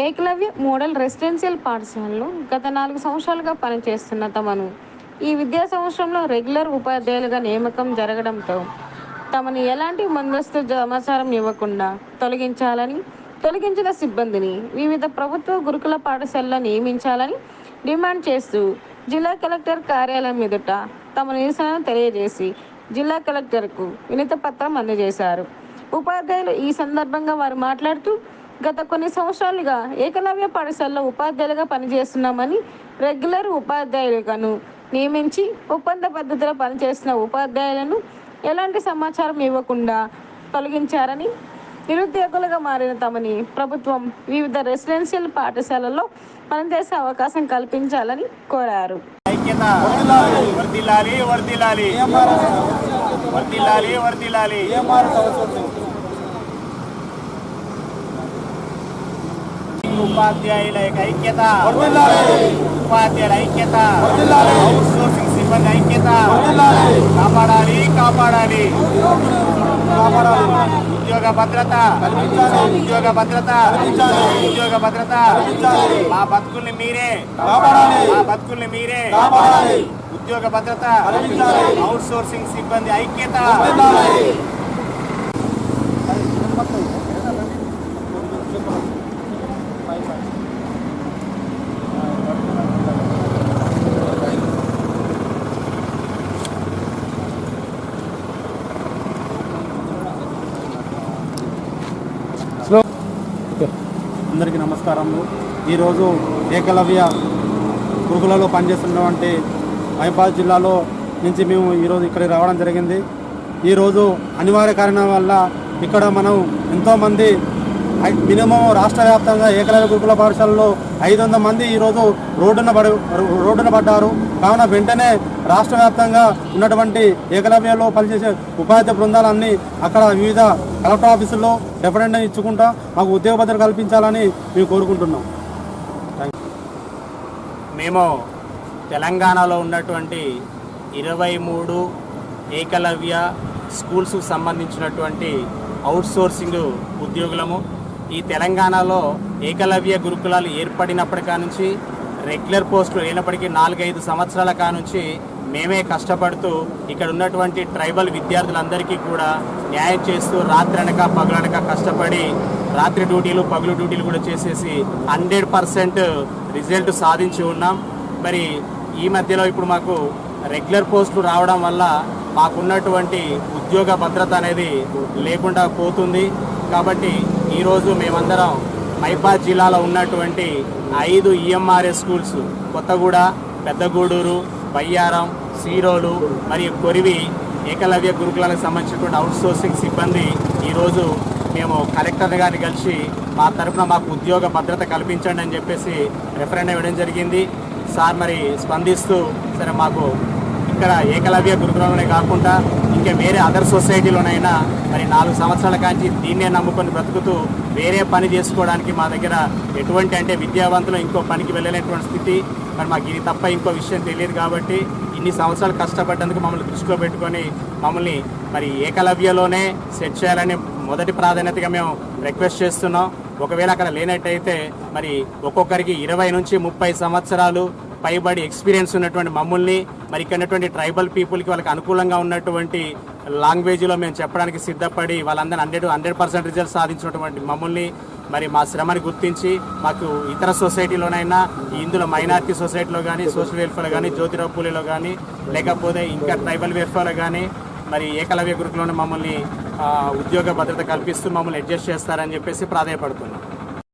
Eklavya model residential పాఠశాలలో గత నాలుగు సంవత్సరాలుగా పనిచేస్తున్న తమను ఈ విద్యా సంవత్సరంలో రెగ్యులర్ ఉపాధ్యాయులుగా నియామకం జరగడంతో తమను ఎలాంటి ముందస్తు సమాచారం ఇవ్వకుండా తొలగించాలని తొలగించిన సిబ్బందిని వివిధ ప్రభుత్వ గురుకుల పాఠశాలలో నియమించాలని డిమాండ్ చేస్తూ జిల్లా కలెక్టర్ కార్యాలయం ఎదుట తమ నిరసనను తెలియజేసి జిల్లా కలెక్టర్కు వినతి పత్రం అందజేశారు. ఉపాధ్యాయులు ఈ సందర్భంగా వారు మాట్లాడుతూ గత కొన్ని సంవత్సరాలుగా ఏకలవ్య పాఠశాలలో ఉపాధ్యాయులుగా పనిచేస్తున్నామని రెగ్యులర్ ఉపాధ్యాయులుగాను నియమించి ఒప్పంద పద్ధతిలో పనిచేస్తున్న ఉపాధ్యాయులను ఎలాంటి సమాచారం ఇవ్వకుండా తొలగించారని నిరుద్యోగులుగా మారిన తమని ప్రభుత్వం వివిధ రెసిడెన్షియల్ పాఠశాలల్లో పనిచేసే అవకాశం కల్పించాలని కోరారు. వర్దిలాలి వర్దిలాలి వర్దిల్లాలి వర్దిల్లాలి ఉపాధ్యాయుల యొక్క ఐక్యత. ఉపాధ్యాయుల ఐక్యత. అవుట్ సోర్సింగ్ సిబ్బంది ఐక్యత. కాపాడాలి కాపాడాలి. ఉద్యోగ భద్రత. ఉద్యోగ భద్రత. ఉద్యోగ భద్రత. మా బతుకుల్ని మీరే. మా బతుకుల్ని మీరే. ఉద్యోగ భద్రత. అవుట్ సోర్సింగ్ సిబ్బంది ఐక్యత. అందరికీ నమస్కారములు. ఈరోజు ఏకలవ్య గురుకులలో పనిచేస్తున్నటువంటి మహిబాద్ జిల్లాలో నుంచి మేము ఈరోజు ఇక్కడికి రావడం జరిగింది. ఈరోజు అనివార్య కారణం వల్ల ఇక్కడ మనం ఎంతోమంది మినిమం రాష్ట్ర వ్యాప్తంగా ఏకలవ్య గురుకుల పాఠశాలలో ఐదు వందల మంది ఈరోజు రోడ్డున పడి రోడ్డున పడ్డారు. కావున వెంటనే రాష్ట్ర వ్యాప్తంగా ఉన్నటువంటి ఏకలవ్యలో పనిచేసే ఉపాధ్యాయ బృందాలన్నీ అక్కడ వివిధ కలెక్టర్ ఆఫీసుల్లో రెఫరెండం ఇచ్చుకుంటా మాకు ఉద్యోగ భద్రత కల్పించాలని మేము కోరుకుంటున్నాం. మేము తెలంగాణలో ఉన్నటువంటి ఇరవై మూడు ఏకలవ్య స్కూల్స్కు సంబంధించినటువంటి అవుట్సోర్సింగ్ ఉద్యోగులము. ఈ తెలంగాణలో ఏకలవ్య గురుకులాలు ఏర్పడినప్పటి నుంచి రెగ్యులర్ పోస్టులు లేనప్పటికీ నాలుగైదు సంవత్సరాల కానుంచి మేమే కష్టపడుతూ ఇక్కడ ఉన్నటువంటి ట్రైబల్ విద్యార్థులందరికీ కూడా న్యాయం చేస్తూ రాత్రనక పగలనక కష్టపడి రాత్రి డ్యూటీలు పగులు డ్యూటీలు కూడా చేసేసి హండ్రెడ్ పర్సెంట్ రిజల్ట్ సాధించి ఉన్నాం. మరి ఈ మధ్యలో ఇప్పుడు మాకు రెగ్యులర్ పోస్టులు రావడం వల్ల మాకున్నటువంటి ఉద్యోగ భద్రత అనేది లేకుండా పోతుంది. కాబట్టి ఈరోజు మేమందరం మైబాద్ జిల్లాలో ఉన్నటువంటి ఐదు ఈఎంఆర్ఎస్ స్కూల్స్ కొత్తగూడ పెద్దగూడూరు బయ్యారం సీరోలు మరియు కొరివి ఏకలవ్య గురుకులాలకు సంబంధించినటువంటి అవుట్సోర్సింగ్ సిబ్బంది ఈరోజు మేము కలెక్టర్ గారిని కలిసి మా తరపున మాకు ఉద్యోగ భద్రత కల్పించండి అని చెప్పేసి రెఫరెండం ఇవ్వడం జరిగింది. సార్ మరి స్పందిస్తూ సరే మాకు ఇక్కడ ఏకలవ్య గురుకులంలోనే కాకుండా ఇంకా వేరే అదర్ సొసైటీలోనైనా మరి నాలుగు సంవత్సరాల కాంచి దీన్నే నమ్ముకొని బ్రతుకుతూ వేరే పని చేసుకోవడానికి మా దగ్గర ఎటువంటి అంటే విద్యావంతులు ఇంకో పనికి వెళ్ళలేనటువంటి స్థితి. మరి మాకు ఇది తప్ప ఇంకో విషయం తెలియదు కాబట్టి ఇన్ని సంవత్సరాలు కష్టపడ్డందుకు మమ్మల్ని దృష్టిలో పెట్టుకొని మమ్మల్ని మరి ఏకలవ్యలోనే సెట్ చేయాలని మొదటి ప్రాధాన్యతగా మేము రిక్వెస్ట్ చేస్తున్నాం. ఒకవేళ అక్కడ లేనట్టయితే మరి ఒక్కొక్కరికి ఇరవై నుంచి ముప్పై సంవత్సరాలు పైబడి ఎక్స్పీరియన్స్ ఉన్నటువంటి మమ్మల్ని మరి ఇక్కడ ఉన్నటువంటి ట్రైబల్ పీపుల్కి వాళ్ళకి అనుకూలంగా ఉన్నటువంటి లాంగ్వేజ్లో మేము చెప్పడానికి సిద్ధపడి వాళ్ళందరూ హండ్రెడ్ హండ్రెడ్ పర్సెంట్ రిజల్ట్ సాధించినటువంటి మమ్మల్ని మరి మా శ్రమని గుర్తించి మాకు ఇతర సొసైటీలోనైనా ఇందులో మైనార్టీ సొసైటీలో కానీ సోషల్ వెల్ఫేర్ కానీ జ్యోతిరావు పూలేలో కానీ లేకపోతే ఇంకా ట్రైబల్ వెల్ఫేర్లో కానీ మరి ఏకలవ్య గురుకులోనే మమ్మల్ని ఉద్యోగ భద్రత కల్పిస్తూ మమ్మల్ని అడ్జస్ట్ చేస్తారని చెప్పేసి ప్రాధాయపడుతున్నాం.